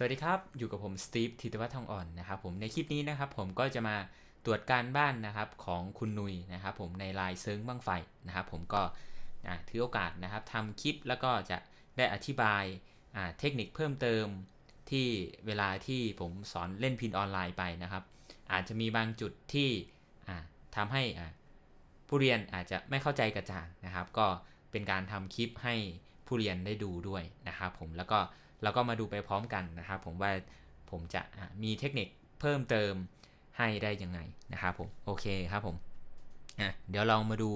สวัสดีครับ อยู่กับผมสตีฟธิตวัฒน์ทองอ่อนนะครับผมในคลิปนี้นะครับผมก็จะมาตรวจการบ้านนะครับของคุณนุยนะครับผมในลายเซิงบ้างไฟนะครับผมก็ถือโอกาสนะครับทำคลิปแล้วก็จะได้อธิบายาเทคนิคเพิ่มเติมที่เวลาที่ผมสอนเล่นพินออนไลน์ไปนะครับ อาจจะมีบางจุดที่ทำให้ผู้เรียนอาจจะไม่เข้าใจกระจ่างนะครับ ก็เป็นการทำคลิปให้ผู้เรียนได้ดูด้วยนะครับผมแล้วก็ เราก็มาดูไปพร้อมกันนะครับผมว่าผมจะมีเทคนิคเพิ่มเติมให้ได้ยังไงนะครับผมโอเคครับผมเดี๋ยวเรามาดู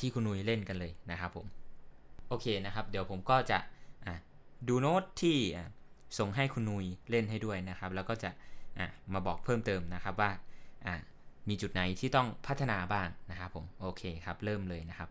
ที่คุณนุยเล่นกันเลยนะครับผมโอเคนะครับ เดี๋ยวผมก็จะะดูโน้ตที่ส่งให้คุณนุยเล่นให้ด้วยนะครับ แล้วก็จะะมาบอกเพิ่มเติมนะครับว่ามีจุดไหนที่ต้องพัฒนาบ้างนะครับผมโอเคครับเริ่มเลยนะครับ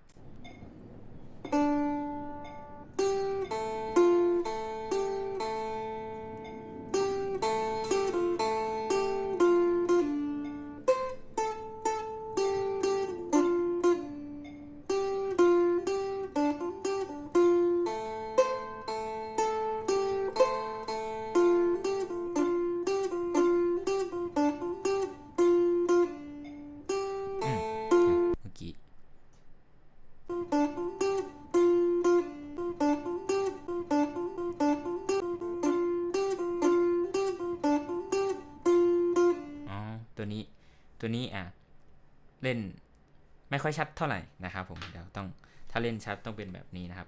ไม่ค่อยชัดเท่าไหร่นะครับผมเดี๋ยวต้องถ้าเล่นชัดต้องเป็นแบบนี้นะครับ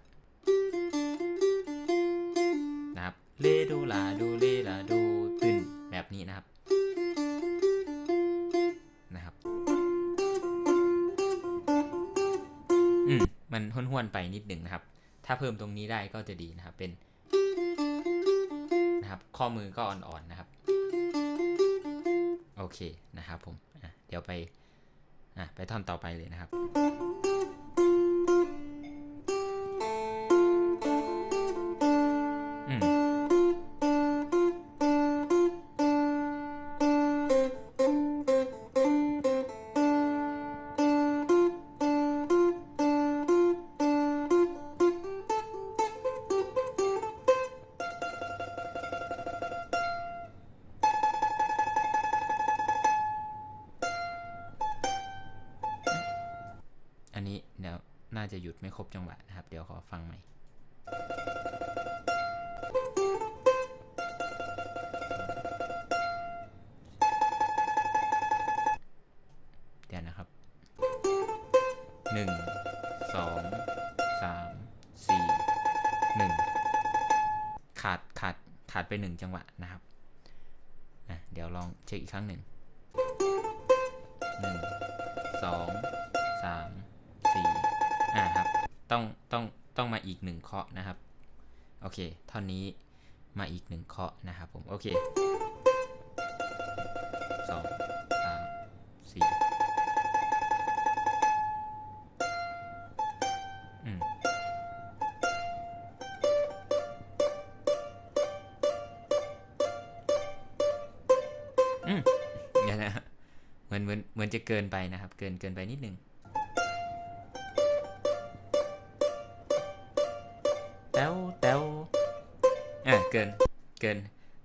นะครับเลโดลาโดเลลาโดตึนแบบนี้นะครับนะครับอืมมันห้วนๆไปนิดหนึ่งนะครับ ถ้าเพิ่มตรงนี้ได้ก็จะดีนะครับเป็นนะครับข้อมือก็อ่อนๆนะครับ โอเคนะครับผมเดี๋ยวไป อะไปท่อนต่อไปเลยนะครับ อันนี้เดี๋ยวน่าจะหยุดไม่ครบจังหวะนะครับ เดี๋ยวขอฟังใหม่เดี๋ยวนะครับ 1 2 3 4 1 ขาดขาดขาดไป 1 จังหวะนะครับเดี๋ยวลองเช็คอีกครั้งหนึ่ง1 2 ต้องต้องต้องมาอีกหนึ่งเคาะนะครับ โอเคท่อนนี้มาอีกหนึ่งเคาะนะครับผม โอเคสองสามสี่อืมอืมเดี๋ยนะเหมือนเหมือนเหมือนจะเกินไปนะครับ เกินเกินไปนิดนึง ต้วแต้วอะเกินเกิน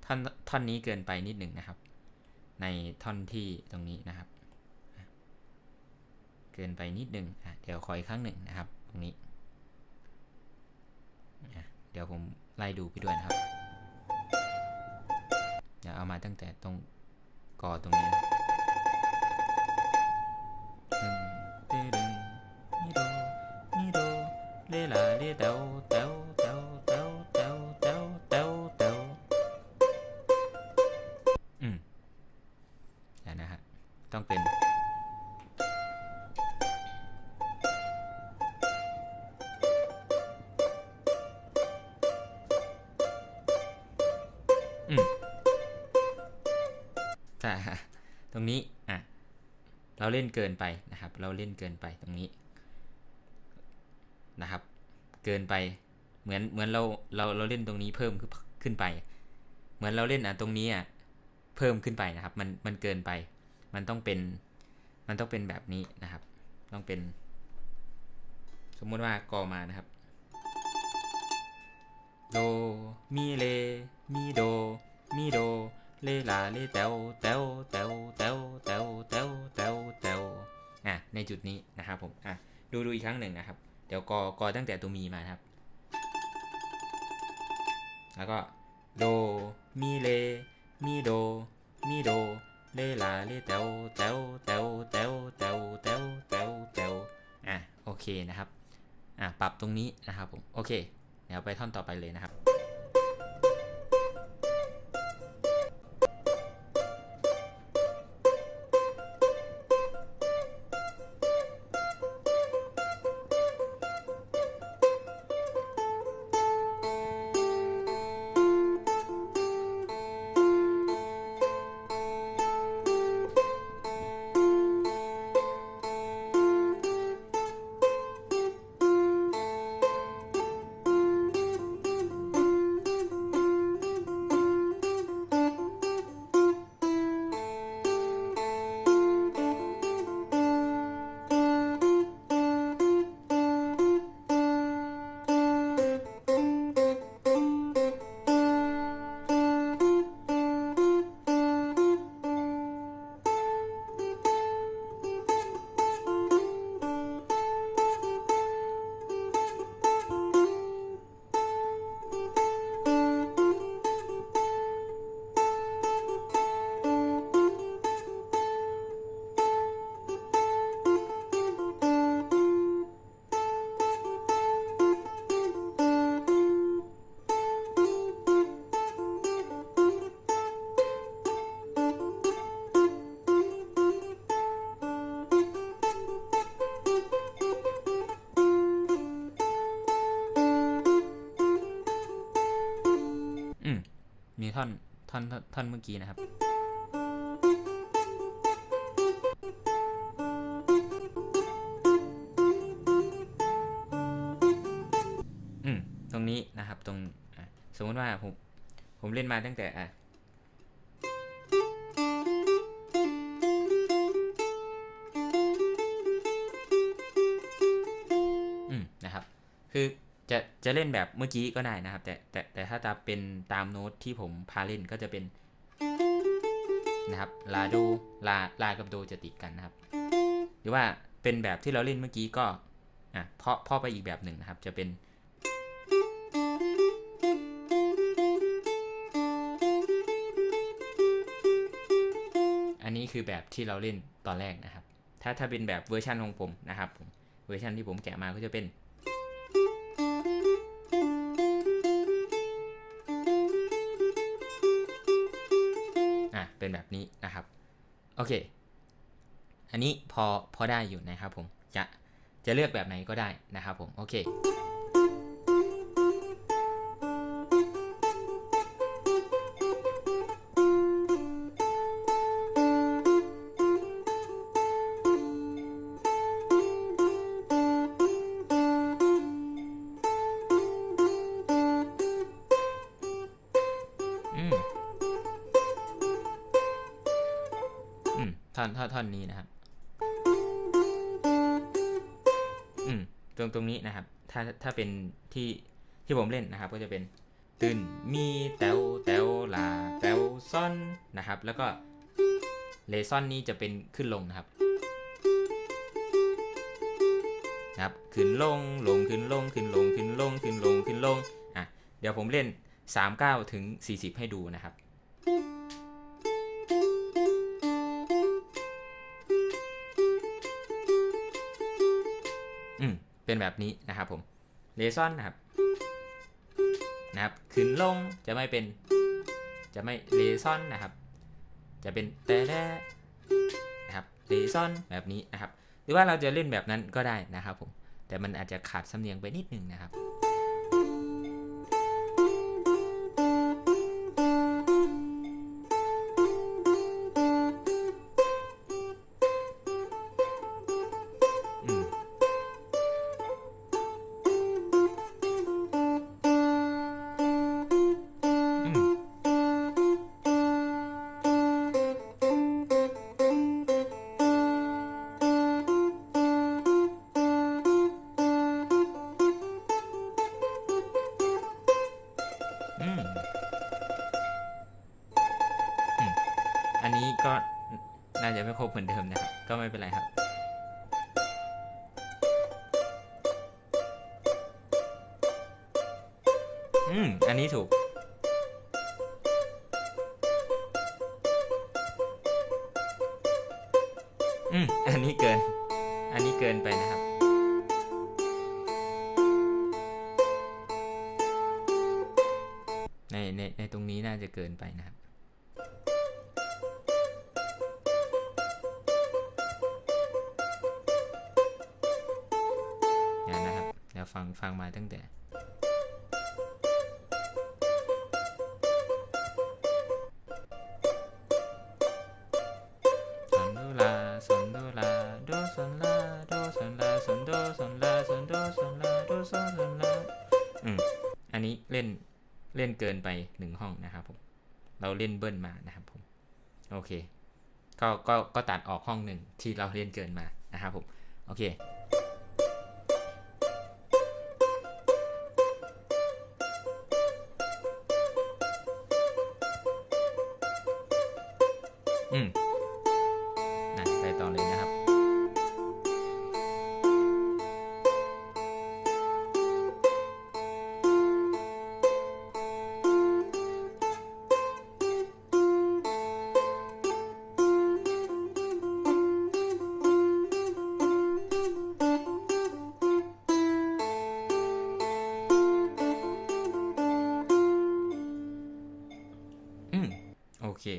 ท่อนท่อนนี้เกินไปนิดหนึ่งนะครับ ในท่อนที่ตรงนี้นะครับ เกินไปนิดหนึ่งอะเดี๋ยวขออีกครั้งหนึ่งนะครับ ตรงนี้เดี๋ยวผมไล่ดูไปด้วยนะครับเดี๋ยวเอามาตั้งแต่ตรงกอตรงนี้นะตึงตึงมิโดมิโดเลลาเลเต อืมแต่ตรงนี้อะเราเล่นเกินไปนะครับ เราเล่นเกินไปตรงนี้นะครับ เกินไปเหมือนเหมือนเราเราเราเล่นตรงนี้เพิ่มขึ้นไป เหมือนเราเล่นอะตรงนี้อะเพิ่มขึ้นไปนะครับ มันมันเกินไป มันต้องเป็นมันต้องเป็นแบบนี้นะครับ ต้องเป็น สมมุติว่ากอมานะครับ โดมีเลมีโดมีโดเล่าเลเตวเตวเตวเตวเตวเตวเตวเตวอะในจุดนี้นะครับผมอะดูดูอีกครั้งหนึ่งนะครับ เดี๋ยวกอกอตั้งแต่ตัวมีมาครับ แล้วก็โดมีเลมีโดมีโดเลลาเลเตวเตวเตวเตวเตวเตวเตวเตวอะโอเคนะครับอะปรับตรงนี้นะครับผมโอเค เดี๋ยวไปท่อนต่อไปเลยนะครับ ท่อนท่อนเมื่อกี้นะครับ อืม ตรงนี้นะครับ ตรงสมมติว่าผม ผมเล่นมาตั้งแต่อะอืมนะครับ คือจะจะเล่นแบบเมื่อกี้ก็ได้นะครับ แต่แต่ แต่ถ้าตาเป็นตามโน้ตที่ผมพาเล่นก็จะเป็นนะครับลาโดลาลากับโดจะติดกันนะครับ หรือว่าเป็นแบบที่เราเล่นเมื่อกี้ก็อะเพาะเพาะไปอีกแบบหนึ่งนะครับ จะเป็น อันนี้คือแบบที่เราเล่นตอนแรกนะครับ ถ้าถ้าเป็นแบบเวอร์ชันของผมนะครับผมเวอร์ชันที่ผมแกะมาก็จะเป็น เป็นแบบนี้นะครับ โอเค อันนี้พอพอได้อยู่นะครับผม จะจะเลือกแบบไหนก็ได้นะครับผม โอเค ท่อนท่อนท่อนนี้นะครับ อืมตรงตรงนี้นะครับ ถ้าถ้าเป็นที่ที่ผมเล่นนะครับ ก็จะเป็นตึนมีแตวแตวลาแตวซ่อนนะครับ แล้วก็เลซ่อนนี่จะเป็นขึ้นลงนะครับนะครับขึ้นลงลงขึ้นลงขึ้นลงขึ้นลงขึ้นลงขึ้นลงอะเดี๋ยวผมเล่น 39 ถึง 40 ให้ดูนะครับ เป็นแบบนี้นะครับผมเลซอนนะครับนะครับขึ้นลงจะไม่เป็นจะไม่เลซอนนะครับ จะเป็นแต่แนะครับเลซอนแบบนี้นะครับ หรือว่าเราจะเล่นแบบนั้นก็ได้นะครับผมแต่มันอาจจะขาดสำเนียงไปนิดนึงนะครับ เหมือนเดิมนะครับ ก็ไม่เป็นไรครับอืม อันนี้ถูก อืม อันนี้เกิน อันนี้เกินไปนะครับ ในในในตรงนี้น่าจะเกินไปนะครับ ซอนซอนลาอืมอันนี้เล่นเล่นเกินไปหนึ่งห้องนะครับผม เราเล่นเบิ้ลมานะครับผม โอเค ก็ก็ก็ตัดออกห้องหนึ่งที่เราเล่นเกินมานะครับผม โอเค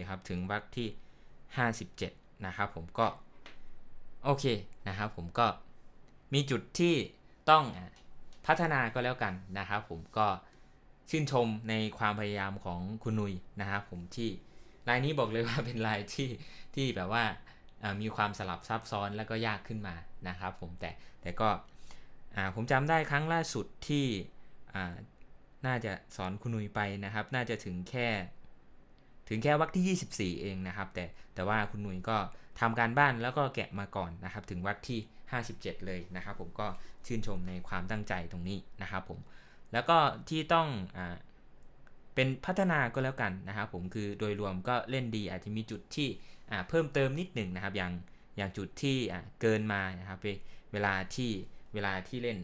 ครับ ถึงวรรคที่ 57 นะครับผมก็ โอเคนะครับผมก็มีจุดที่ต้องพัฒนาก็แล้วกันนะครับผมก็ชื่นชมในความพยายามของคุณนุยนะครับผมที่ลายนี้บอกเลยว่าเป็นลายที่ที่แบบว่ามีความสลับซับซ้อนแล้วก็ยากขึ้นมานะครับผมแต่แต่ก็ผมจำได้ครั้งล่าสุดที่น่าจะสอนคุณนุยไปนะครับ น่าจะถึงแค่ ถึงแค่วรรคที่ 24 เองนะครับ แต่แต่ว่าคุณหนุ่ยก็ทำการบ้านแล้วก็แกะมาก่อนนะครับ ถึงวรรคที่ 57 เลยนะครับ ผมก็ชื่นชมในความตั้งใจตรงนี้นะครับผมแล้วก็ที่ต้องอเป็นพัฒนาก็แล้วกันนะครับผมคือโดยรวมก็เล่นดีอาจจะมีจุดที่เพิ่มเติมนิดหนึ่งนะครับ อย่างอย่างจุดที่เกินมานะครับเวลาที่เวลาที่เล่น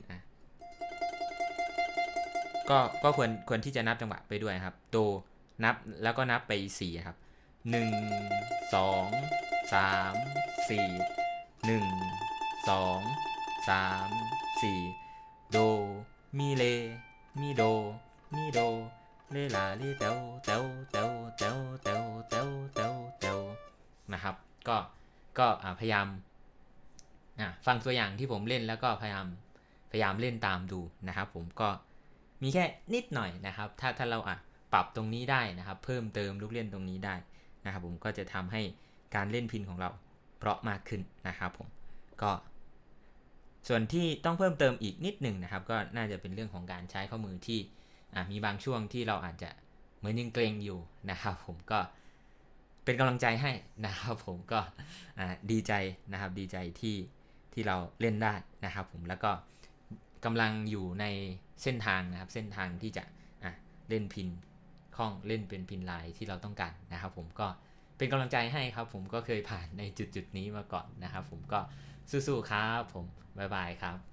ก็ก็ควรควรที่จะนับจังหวะไปด้วยครับ โด นับแล้วก็นับไป4ครับ 1 2 3 4 1 2 3 4 โด มีเล มีโด มีโด เลลาเลเตวเตวเตวเตวเตวเตวเตวเตวนะครับ ก็ก็พยายามอะฟังตัวอย่างที่ผมเล่นแล้วก็พยายามพยายามเล่นตามดูนะครับ ผมก็มีแค่นิดหน่อยนะครับ ถ้าถ้าเราอะ ปรับตรงนี้ได้นะครับ เพิ่มเติมลูกเล่นตรงนี้ได้นะครับผมก็จะทำให้การเล่นพินของเราเพราะมากขึ้นนะครับผมก็ ส่วนที่ต้องเพิ่มเติมอีกนิดหนึ่งนะครับ ก็น่าจะเป็นเรื่องของการใช้ข้อมือที่มีบางช่วงที่เราอาจจะเหมือนยังเกรงอยู่นะครับ ผมก็เป็นกำลังใจให้นะครับ ผมก็ดีใจนะครับดีใจที่ที่เราเล่นได้นะครับ ผมแล้วก็กำลังอยู่ในเส้นทางนะครับ เส้นทางที่จะะเล่นพิน ข้องเล่นเป็นพินไลน์ที่เราต้องการนะครับผมก็เป็นกำลังใจให้ครับ ผมก็เคยผ่านในจุดจุดนี้มาก่อนนะครับผมก็สู้ๆครับ ผมบ๊ายบายครับ